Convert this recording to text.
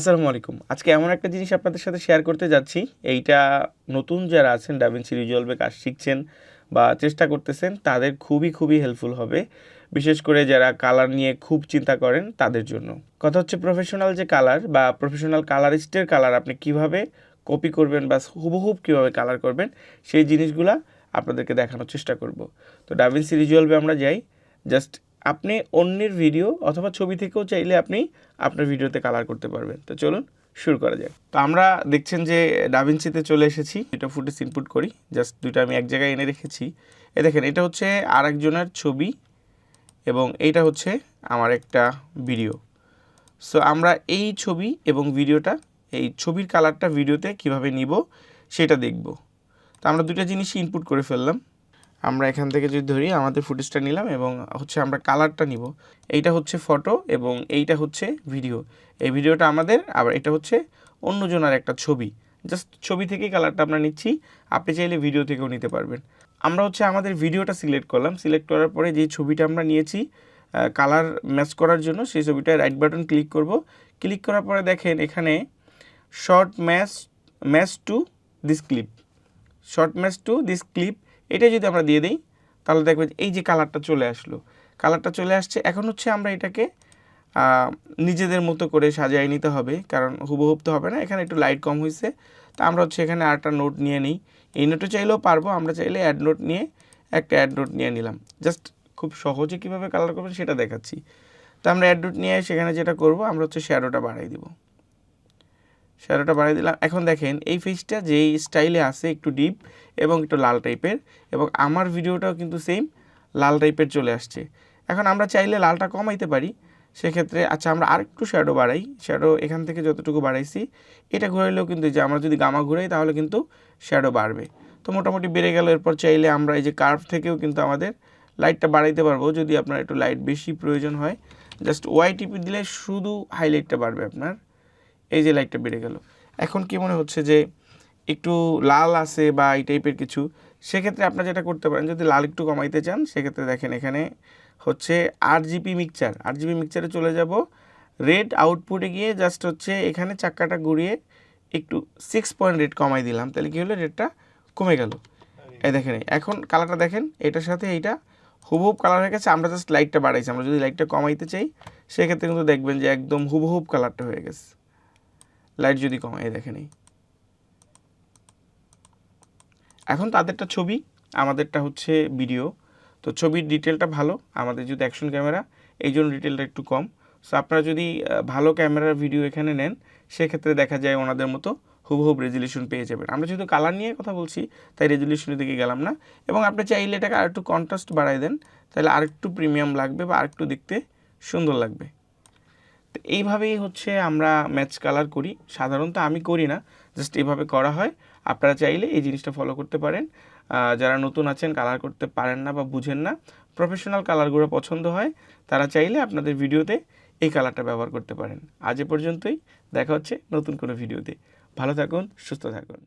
আসসালামু আলাইকুম। আজকে এমন একটা জিনিস আপনাদের সাথে শেয়ার করতে যাচ্ছি। এইটা নতুন যারা আছেন ডাভিনসি রিজলভে কাজ শিখছেন বা চেষ্টা করতেছেন, তাদের খুবই খুবই হেল্পফুল হবে। বিশেষ করে যারা কালার নিয়ে খুব চিন্তা করেন, তাদের জন্য। কথা হচ্ছে প্রফেশনাল যে কালার বা প্রফেশনাল কালারিস্টের কালার আপনি কীভাবে কপি করবেন বা হুবহুব কীভাবে কালার করবেন, সেই জিনিসগুলা আপনাদেরকে দেখানোর চেষ্টা করব। তো ডাভিনসি রিজলভে আমরা যাই। জাস্ট আপনি অন্যের ভিডিও অথবা ছবি থেকেও চাইলে আপনি আপনার ভিডিওতে কালার করতে পারবেন। তো চলুন শুরু করা যাক। তো আমরা দেখছেন যে ডাভিনসিতে চলে এসেছি। এটা ফুটেজ ইনপুট করি। জাস্ট দুইটা আমি এক জায়গায় এনে রেখেছি। এ দেখেন, এটা হচ্ছে আরেকজনের ছবি এবং এইটা হচ্ছে আমার একটা ভিডিও সো আমরা এই ছবি এবং ভিডিওটা এই ছবির কালারটা ভিডিওতে কীভাবে নিব সেটা দেখব। তো আমরা দুইটা জিনিসই ইনপুট করে ফেললাম। আমরা এখান থেকে যদি ধরি, আমাদের ফুটেজটা নিলাম এবং হচ্ছে আমরা কালারটা নিব। এইটা হচ্ছে ফটো এবং এইটা হচ্ছে ভিডিও এই ভিডিওটা আমাদের, আবার এটা হচ্ছে অন্যজনের একটা ছবি। জাস্ট ছবি থেকেই কালারটা আমরা নিচ্ছি। আপনি চাইলে ভিডিও থেকেও নিতে পারবেন। আমরা হচ্ছে আমাদের ভিডিওটা সিলেক্ট করলাম। সিলেক্ট করার পরে যে ছবিটা আমরা নিয়েছি কালার ম্যাচ করার জন্য সেই ছবিটায় রাইট বাটন ক্লিক করব। ক্লিক করার পরে দেখেন এখানে short match match to this clip short match to this clip এটা যদি আমরা দিয়ে দিই, তাহলে দেখবেন এই যে কালারটা চলে আসলো। কালারটা চলে আসছে, এখন হচ্ছে আমরা এটাকে নিজেদের মতো করে সাজিয়ে নিতে হবে, কারণ হুবহুব তো হবে না, এখানে একটু লাইট কম হয়েছে তা আমরা হচ্ছে এখানে আরেকটা নোট নিয়ে নিই। এই নোটও চাইলেও পারব, আমরা চাইলে অ্যাড নোট নিয়ে একটা অ্যাড নোট নিয়ে নিলাম। জাস্ট খুব সহজে কীভাবে কালার করবেন সেটা দেখাচ্ছি। তো আমরা অ্যাড নোট নিয়ে সেখানে যেটা করব, আমরা হচ্ছে শ্যাডোটা বাড়াই দিব। শ্যাডোটা বাড়িয়ে দিলাম। এখন দেখেন, এই ফেসটা যেই স্টাইলে আছে একটু ডিপ এবং একটু লাল টাইপের এবং আমার ভিডিওটাও কিন্তু সেম লাল টাইপের চলে আসছে। এখন আমরা চাইলে লালটা কমাইতে পারি। সেক্ষেত্রে আচ্ছা আমরা আরেকটু শ্যাডো বাড়াই। শ্যাডো এখান থেকে যতটুকু বাড়াইছি, এটা ঘুরাইলেও কিন্তু যে আমরা যদি গামা ঘুরাই, তাহলে কিন্তু শ্যাডো বাড়বে। তো মোটামুটি বেড়ে গেল। এরপর চাইলে আমরা এই যে কার্ভ থেকেও কিন্তু আমাদের লাইটটা বাড়াইতে পারব। যদি আপনার একটু লাইট বেশি প্রয়োজন হয় জাস্ট ওয়াই টিপি দিলে শুধু হাইলাইটটা বাড়বে আপনার। এই যে লাইটটা বেড়ে গেল। এখন কি মনে হচ্ছে যে একটু লাল আছে বা এই টাইপের কিছু, সেক্ষেত্রে আপনারা যেটা করতে পারেন, যদি লাল একটু কমাইতে চান, সেক্ষেত্রে দেখেন এখানে হচ্ছে R GB mixer R GB মিক্সচারে চলে যাব। রেড আউটপুটে গিয়ে জাস্ট হচ্ছে এখানে চাক্কাটা ঘুরিয়ে একটু সিক্স পয়েন্ট রেড কমাই দিলাম। তাহলে কী হলো? রেডটা কমে গেল। এই দেখেন, এখন কালারটা দেখেন, এটার সাথে এইটা হুবহুব কালার হয়ে গেছে। আমরা জাস্ট লাইটটা বাড়াইছি। আমরা যদি লাইটটা কমাইতে চাই, সেক্ষেত্রে কিন্তু দেখবেন যে একদম হুবহুব কালারটা হয়ে গেছে। লাইট যদি কমায় এই দেখেন এই এখন তাদেরটা ছবি, আমাদেরটা হচ্ছে ভিডিও তো ছবির ডিটেলটা ভালো, আমাদের যদি অ্যাকশন ক্যামেরা এই জন্য ডিটেলটা একটু কম। সো আপনারা যদি ভালো ক্যামেরার ভিডিও এখানে নেন, সেক্ষেত্রে দেখা যায় ওনাদের মতো হুবহুব রেজলিউশন পেয়ে যাবেন। আমরা যেহেতু কালার নিয়ে কথা বলছি, তাই রেজলিউশনের দিকে গেলাম না। এবং আপনি চাইলে এটাকে আরেকটু কন্ট্রাস্ট বাড়াই দেন, তাহলে আরেকটু প্রিমিয়াম লাগবে বা আরেকটু দেখতে সুন্দর লাগবে। তো এইভাবেই হচ্ছে আমরা ম্যাচ কালার করি। সাধারণত আমি করি না, জাস্ট এইভাবে করা হয়। আপনারা চাইলে এই জিনিসটা ফলো করতে পারেন। যারা নতুন আছেন, কালার করতে পারেন না বা বুঝেন না প্রফেশনাল কালারগুলো পছন্দ হয়, তারা চাইলে আপনাদের ভিডিওতে এই কালারটা ব্যবহার করতে পারেন। আজ এ পর্যন্তই, দেখা হচ্ছে নতুন কোনো ভিডিওতে। ভালো থাকুন, সুস্থ থাকুন।